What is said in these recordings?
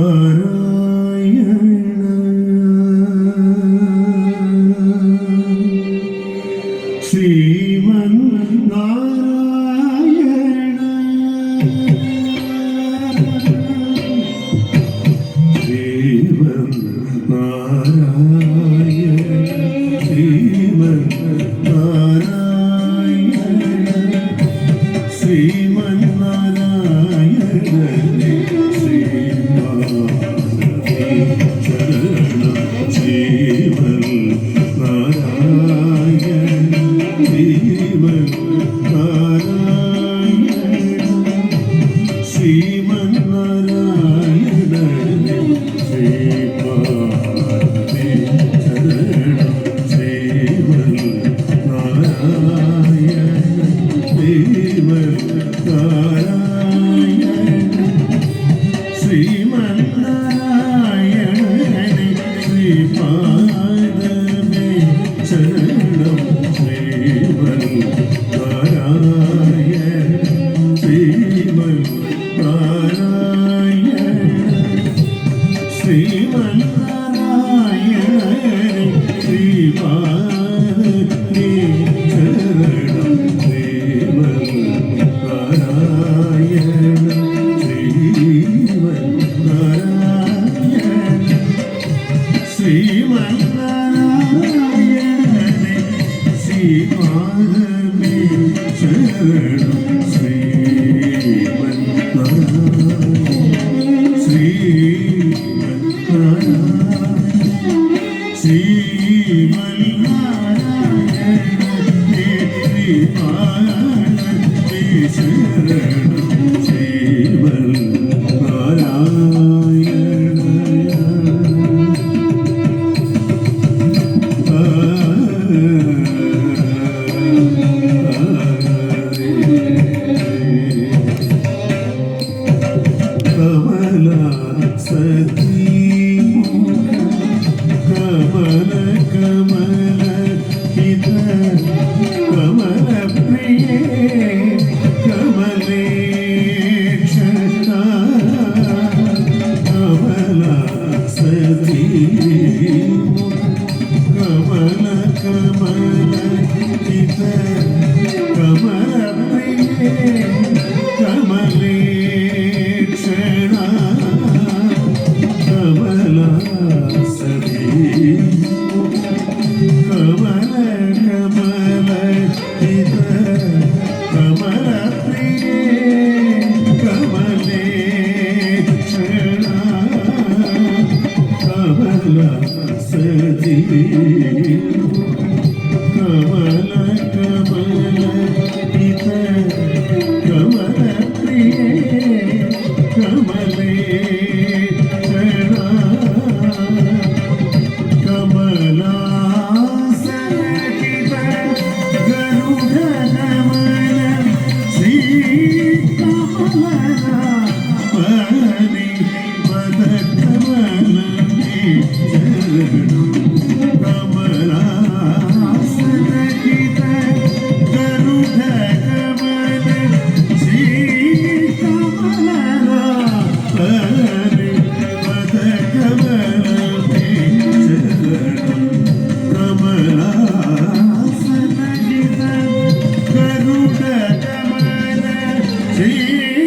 നാരായണ. ശ്രീമൻ നാരായണ. ശ്രീമൻ ശ്രീ ശരണ Boom.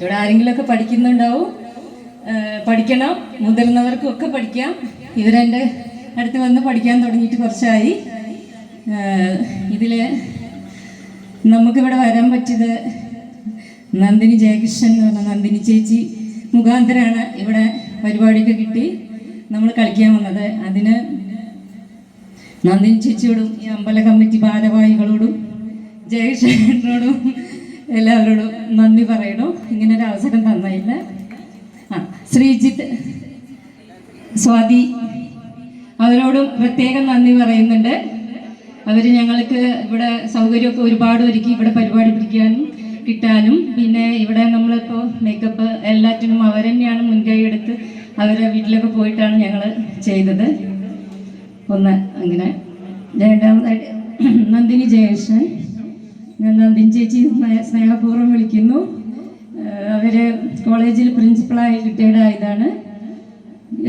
ഇവിടെ ആരെങ്കിലുമൊക്കെ പഠിക്കുന്നുണ്ടാവും? ഏഹ് പഠിക്കണം. മുതിർന്നവർക്കും ഒക്കെ പഠിക്കാം. ഇവരെന്റെ അടുത്ത് വന്ന് പഠിക്കാൻ തുടങ്ങിയിട്ട് കുറച്ചായി. ഇതിൽ നമുക്കിവിടെ വരാൻ പറ്റിയത് നന്ദിനി ജയകൃഷ്ണൻ എന്ന് പറഞ്ഞ നന്ദിനി ചേച്ചി മുഖാന്തരമാണ് ഇവിടെ പരിപാടിയൊക്കെ കിട്ടി. നമ്മൾ കളിക്കാൻ വന്നത്. അതിന് നന്ദിനി ചേച്ചിയോടും ഈ അമ്പല കമ്മിറ്റി ഭാരവാഹികളോടും ജയകൃഷ്ണനോടും എല്ലാവരോടും നന്ദി പറയണം. ഇങ്ങനെ ഒരു അവസരം തന്നതില്ല ആ ശ്രീജിത്ത് സ്വാതി അവരോടും പ്രത്യേകം നന്ദി പറയുന്നുണ്ട്. അവർ ഞങ്ങൾക്ക് ഇവിടെ സൗകര്യമൊക്കെ ഒരുപാട് ഒരുക്കി ഇവിടെ പരിപാടി പിടിക്കാനും കിട്ടാനും. പിന്നെ ഇവിടെ നമ്മളിപ്പോൾ മേക്കപ്പ് എല്ലാറ്റിനും അവർ തന്നെയാണ് മുൻകൈ എടുത്ത് അവരെ വീട്ടിലൊക്കെ പോയിട്ടാണ് ഞങ്ങൾ ചെയ്തത്. ഒന്ന് അങ്ങനെ രണ്ടാമതായിട്ട് നന്ദിനി ജയകൃഷ്ണൻ ഞാൻ നന്ദിൻ ചേച്ചി സ്നേ- സ്നേഹപൂർവം വിളിക്കുന്നു. അവർ കോളേജിൽ പ്രിൻസിപ്പളായി റിട്ടയർഡ് ആയതാണ്.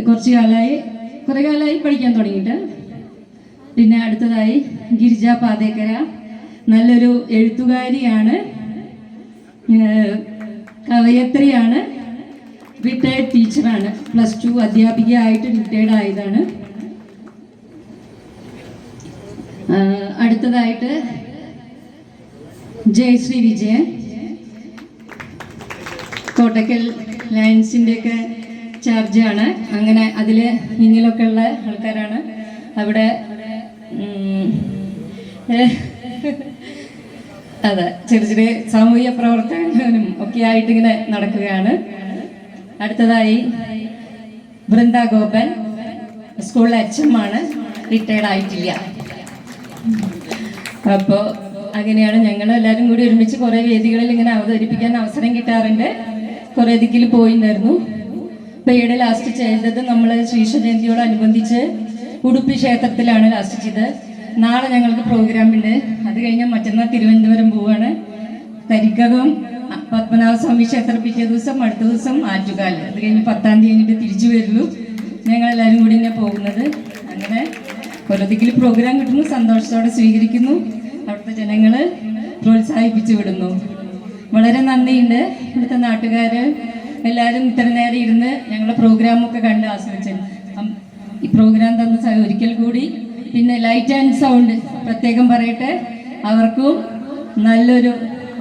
കുറച്ച് കാലമായി കുറേ കാലമായി പഠിക്കാൻ തുടങ്ങിയിട്ട്. പിന്നെ അടുത്തതായി ഗിരിജ പാതേക്കര. നല്ലൊരു എഴുത്തുകാരിയാണ്. കവയത്രിയാണ്. റിട്ടയർഡ് ടീച്ചറാണ് പ്ലസ് ടു അധ്യാപികയായിട്ട് റിട്ടയർഡ് ആയതാണ്. അടുത്തതായിട്ട് ജയശ്രീ വിജയൻ. കോട്ടക്കൽ ലയൻസിന്റെ ഒക്കെ ചാർജാണ് അങ്ങനെ അതിൽ ഇങ്ങനെയൊക്കെ ഉള്ള ആൾക്കാരാണ്. അവിടെ അതെ ചെറിയ ചെറിയ സാമൂഹ്യ പ്രവർത്തകനും ഒക്കെ ആയിട്ട് ഇങ്ങനെ നടക്കുകയാണ്. അടുത്തതായി വൃന്ദ ഗോപൻ. സ്കൂളിലെ അച്ഛമ്മാണ് റിട്ടയർഡ് ആയിട്ടില്ല. അപ്പോൾ അങ്ങനെയാണ് ഞങ്ങൾ എല്ലാവരും കൂടി ഒരുമിച്ച് കുറേ വേദികളിൽ ഇങ്ങനെ അവതരിപ്പിക്കാൻ അവസരം കിട്ടാറുണ്ട്. കുറേ ദിക്കിൽ പോയിണ്ടായിരുന്നു. ഇപ്പൊ ഈയിടെ ലാസ്റ്റ് ചെയ്തത് നമ്മൾ ശ്രീശ ജയന്തിയോടനുബന്ധിച്ച് ഉടുപ്പി ക്ഷേത്രത്തിലാണ് ലാസ്റ്റ് ചെയ്തത്. നാളെ ഞങ്ങൾക്ക് പ്രോഗ്രാം ഉണ്ട്. അത് കഴിഞ്ഞാൽ മറ്റന്നാൾ തിരുവനന്തപുരം പോവാണ്. കരിക്കകം പത്മനാഭസ്വാമി ക്ഷേത്രം പിറ്റേ ദിവസം അടുത്ത ദിവസം ആറ്റുകാൽ അത് കഴിഞ്ഞ് പത്താം തീയതി കഴിഞ്ഞിട്ട് തിരിച്ചു വരുള്ളൂ. ഞങ്ങളെല്ലാവരും കൂടി തന്നെ പോകുന്നത്. അങ്ങനെ കൊല്ലത്തിക്കിൽ പ്രോഗ്രാം കിട്ടുന്നു. സന്തോഷത്തോടെ സ്വീകരിക്കുന്നു. അവിടുത്തെ ജനങ്ങൾ പ്രോത്സാഹിപ്പിച്ചു വിടുന്നു. വളരെ നന്ദിയുണ്ട് ഇവിടുത്തെ നാട്ടുകാര്. എല്ലാവരും ഇത്ര നേരം ഇരുന്ന് ഞങ്ങളുടെ പ്രോഗ്രാമൊക്കെ കണ്ട് ആസ്വദിച്ചു ഈ പ്രോഗ്രാം തന്ന ഒരിക്കൽ കൂടി പിന്നെ ലൈറ്റ് ആൻഡ് സൗണ്ട് പ്രത്യേകം പറയട്ടെ. അവർക്കും നല്ലൊരു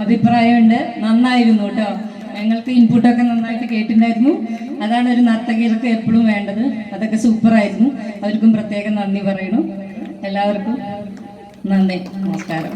അഭിപ്രായമുണ്ട്. നന്നായിരുന്നു കേട്ടോ. ഞങ്ങൾക്ക് ഇൻപുട്ടൊക്കെ നന്നായിട്ട് കേട്ടിട്ടുണ്ടായിരുന്നു. അതാണ് ഒരു നർത്തകികൾക്ക് എപ്പോഴും വേണ്ടത്. അതൊക്കെ സൂപ്പറായിരുന്നു അവർക്കും പ്രത്യേകം നന്ദി പറയണു. എല്ലാവർക്കും നന്ദി. നമസ്കാരം.